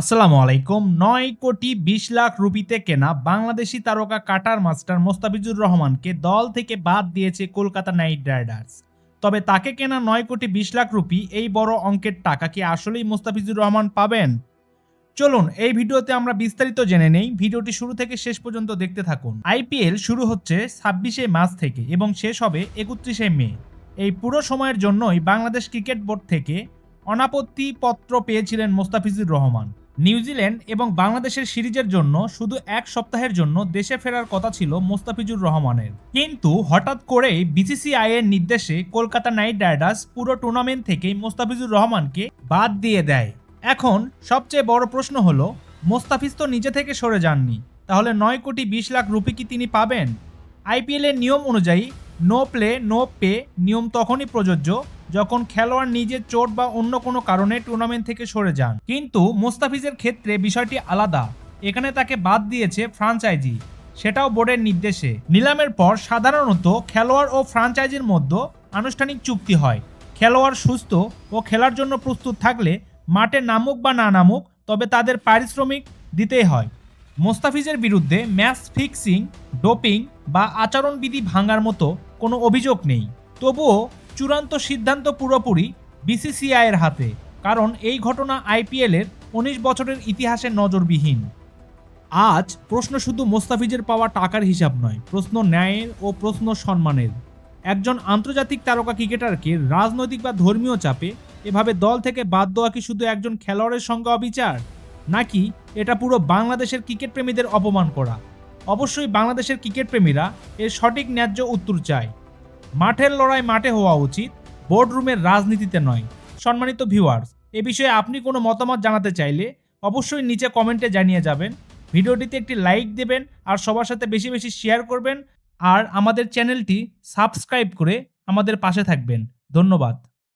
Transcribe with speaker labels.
Speaker 1: আসসালামু আলাইকুম। নয় কোটি বিশ লাখ রুপিতে কেনা বাংলাদেশি তারকা কাটার মাস্টার মোস্তাফিজুর রহমানকে দল থেকে বাদ দিয়েছে কলকাতা নাইট রাইডার্স। তবে তাকে কেনা নয় কোটি বিশ লাখ রুপি, এই বড় অঙ্কের টাকা কি আসলেই মোস্তাফিজুর রহমান পাবেন? চলুন, এই ভিডিওতে আমরা বিস্তারিত জেনে নেই। ভিডিওটি শুরু থেকে শেষ পর্যন্ত দেখতে থাকুন। আইপিএল শুরু হচ্ছে ছাব্বিশে মার্চ থেকে এবং শেষ হবে একত্রিশে মে। এই পুরো সময়ের জন্যই বাংলাদেশ ক্রিকেট বোর্ড থেকে অনাপত্তি পত্র পেয়েছিলেন মোস্তাফিজুর রহমান। নিউজিল্যান্ড এবং বাংলাদেশের সিরিজের জন্য শুধু এক সপ্তাহের জন্য দেশে ফেরার কথা ছিল মোস্তাফিজুর রহমানের। কিন্তু হঠাৎ করেই বিসিসিআই এর নির্দেশে কলকাতা নাইট রাইডার্স পুরো টুর্নামেন্ট থেকেই মোস্তাফিজুর রহমানকে বাদ দিয়ে দেয়। এখন সবচেয়ে বড় প্রশ্ন হলো, মোস্তাফিজ তো নিজে থেকে সরে যাননি, তাহলে নয় কোটি বিশ লাখ রুপি কি তিনি পাবেন? আইপিএল এর নিয়ম অনুযায়ী নো প্লে নো পে নিয়ম তখনই প্রযোজ্য যখন খেলোয়াড় নিজের চোট বা অন্য কোনো কারণে টুর্নামেন্ট থেকে সরে যান। কিন্তু মোস্তাফিজের ক্ষেত্রে বিষয়টি আলাদা। এখানে তাকে বাদ দিয়েছে ফ্রাঞ্চাইজি সেটাও বোর্ডের নির্দেশে। নিলামের পর সাধারণত খেলোয়াড় ও ফ্রাঞ্চাইজির মধ্যে আনুষ্ঠানিক চুক্তি হয়। খেলোয়াড় সুস্থ ও খেলার জন্য প্রস্তুত থাকলে মাঠে নামুক বা না নামুক তবে তাদের পারিশ্রমিক দিতেই হয়। মোস্তাফিজের বিরুদ্ধে ম্যাচ ফিক্সিং ডোপিং বা আচরণবিধি ভাঙার মতো কোনো অভিযোগ নেই। তবুও চূড়ান্ত সিদ্ধান্ত পুরোপুরি বিসিসিআইয়ের হাতে, কারণ এই ঘটনা আইপিএলের উনিশ বছরের ইতিহাসে নজরবিহীন। আজ প্রশ্ন শুধু মোস্তাফিজের পাওয়া টাকার হিসাব নয়, প্রশ্ন ন্যায়ের ও প্রশ্ন সম্মানের। একজন আন্তর্জাতিক তারকা ক্রিকেটারকে রাজনৈতিক বা ধর্মীয় চাপে এভাবে দল থেকে বাদ দেওয়া কি শুধু একজন খেলোয়াড়ের সঙ্গে অবিচার? নাকি এটা পুরো বাংলাদেশের ক্রিকেট প্রেমীদের অপমান করা? অবশ্যই বাংলাদেশের ক্রিকেট প্রেমীরা এর সঠিক ন্যায্য উত্তর চায়। মাঠের লড়াই মাঠে হওয়া উচিত বোর্ডরুমের রাজনীতিতে নয়। সম্মানিত ভিউয়ার্স এ বিষয়ে আপনি কোনো মতামত জানাতে চাইলে অবশ্যই নিচে কমেন্টে জানিয়ে যাবেন। ভিডিওটিতে একটি লাইক দেবেন আর সবার সাথে বেশি বেশি শেয়ার করবেন। আর আমাদের চ্যানেলটি সাবস্ক্রাইব করে আমাদের পাশে থাকবেন। ধন্যবাদ।